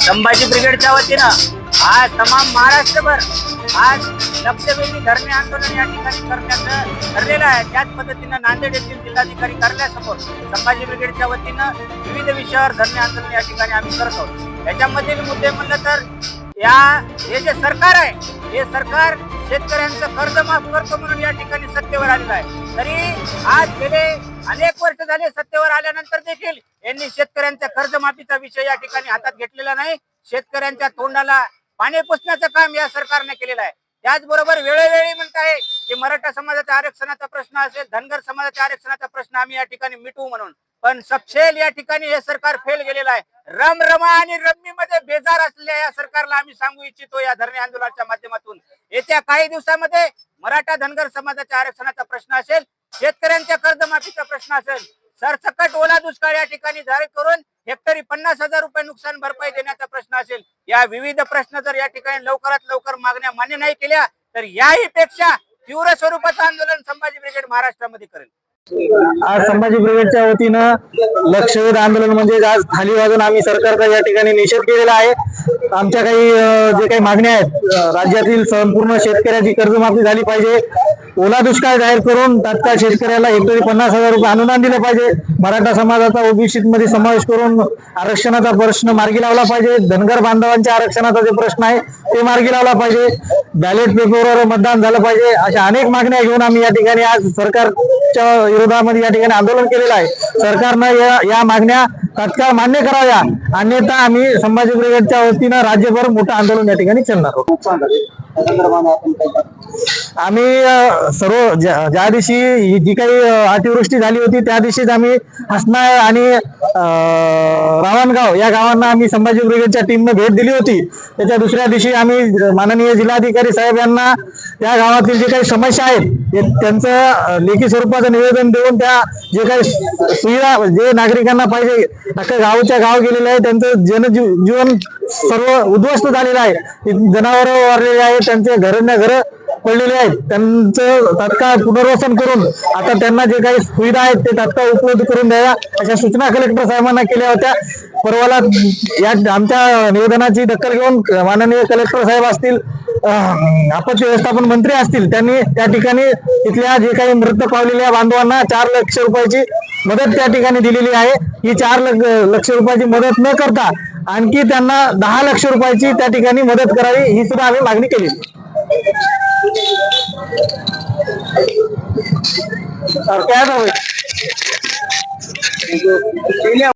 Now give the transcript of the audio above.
संभाजी ब्रिगेडच्या वतीनं आज तमाम महाराष्ट्रभर आज लक्षवेधी धरणे आंदोलन या ठिकाणी करण्याचं ठरलेलं आहे. त्याच पद्धतीनं नांदेड येथील जिल्हाधिकारी कार्यालयासमोर संभाजी ब्रिगेडच्या वतीनं विविध विषयावर धरणे आंदोलन या ठिकाणी आम्ही करतो याच्यामधील मुद्दे म्हणलं तर या हे जे सरकार आहे हे सरकार शेतकऱ्यांचं कर्ज माफ करतो म्हणून या ठिकाणी सत्तेवर आलेला आहे. तरी आज गेले अनेक वर्ष झाले सत्तेवर आल्यानंतर देखील यांनी शेतकऱ्यांच्या कर्जमाफीचा विषय या ठिकाणी हातात घेतलेला नाही. शेतकऱ्यांच्या तोंडाला पाणी पुसण्याचं काम या सरकारने केलेलं आहे. त्याचबरोबर वेळोवेळी म्हणत आहे की मराठा समाजाच्या आरक्षणाचा प्रश्न असेल धनगर समाजाच्या आरक्षणाचा प्रश्न आम्ही या ठिकाणी मिटवू म्हणून. पण सपशेल या ठिकाणी हे सरकार फेल गेलेलं आहे. रमरमा आणि रम्मी मध्ये बेजार असलेल्या या सरकारला आम्ही सांगू इच्छितो या धरणे आंदोलनाच्या माध्यमातून. येत्या काही दिवसामध्ये मराठा धनगर समाजाच्या आरक्षणाचा प्रश्न असेल शेतकऱ्यांच्या कर्जमाफीचा प्रश्न असेल सरसकट ओला दुष्काळ या ठिकाणी जाहीर करून हेक्टरी पन्नास हजार रुपये नुकसान भरपाई देण्याचा प्रश्न असेल. या विविध प्रश्न जर या ठिकाणी लवकरात लवकर मागण्या मान्य नाही केल्या तर याही पेक्षा तीव्र स्वरूपाचं आंदोलन संभाजी ब्रिगेड महाराष्ट्रामध्ये करेल. आज संभाजी ब्रिगेडच्या वतीनं लक्षवेध आंदोलन म्हणजे आज थाली वाजून आम्ही सरकारचा या ठिकाणी निषेध केलेला आहे. आमच्या काही जे काही मागण्या आहेत राज्यातील संपूर्ण शेतकऱ्याची कर्जमाफी झाली पाहिजे. ओला दुष्काळ जाहीर करून तात्काळ शेतकऱ्याला हेक्टरी पन्नास हजार रुपये अनुदान दिलं पाहिजे. मराठा समाजाचा ओबीसी मध्ये समावेश करून आरक्षणाचा प्रश्न मार्गी लावला पाहिजे. धनगर बांधवांच्या आरक्षणाचा जे प्रश्न आहे ते मार्गी लावला पाहिजे. बॅलेट पेपरवर मतदान झालं पाहिजे. अशा अनेक मागण्या घेऊन आम्ही या ठिकाणी आज सरकारच्या विरोधामध्ये या ठिकाणी आंदोलन केलेलं आहे. सरकारनं या या मागण्या तात्काळ मान्य कराव्या. अन्यथा आम्ही संभाजी ब्रिगेडच्या वतीनं राज्यभर मोठं आंदोलन या ठिकाणी करणार आहोत. आम्ही सर्व ज्या दिवशी जी काही अतिवृष्टी झाली होती त्या दिवशीच आम्ही हसना आणि रावणगाव या गावांना आम्ही संभाजी ब्रिगेडच्या टीमने भेट दिली होती. त्याच्या दुसऱ्या दिवशी आम्ही माननीय जिल्हाधिकारी साहेब यांना त्या गावातील जे काही समस्या आहेत त्यांचं लेखी स्वरूपाचं निवेदन देऊन त्या जे काही सुविधा जे नागरिकांना पाहिजे अख्खा गावच्या गाव गेलेले आहे त्यांचं जनजीव जीवन सर्व उद्ध्वस्त झालेलं आहे. जनावर वारलेले आहेत त्यांचे घरांना घर पडलेले आहेत. त्यांचं तात्काळ पुनर्वसन करून आता त्यांना जे काही सुविधा आहेत ते तात्काळ उपलब्ध करून द्याव्या अशा सूचना कलेक्टर साहेबांना केल्या होत्या. परवाला या आमच्या निवेदनाची दखल घेऊन माननीय कलेक्टर साहेब असतील आपत्ती व्यवस्थापन मंत्री असतील त्यांनी त्या ठिकाणी तिथल्या जे काही मृत पावलेल्या बांधवांना चार लक्ष रुपयाची मदत त्या ठिकाणी दिलेली आहे. ही चार लक्ष रुपयाची मदत न करता आणखी त्यांना दहा लक्ष रुपयाची त्या ठिकाणी मदत करावी ही सुद्धा आम्ही मागणी केली.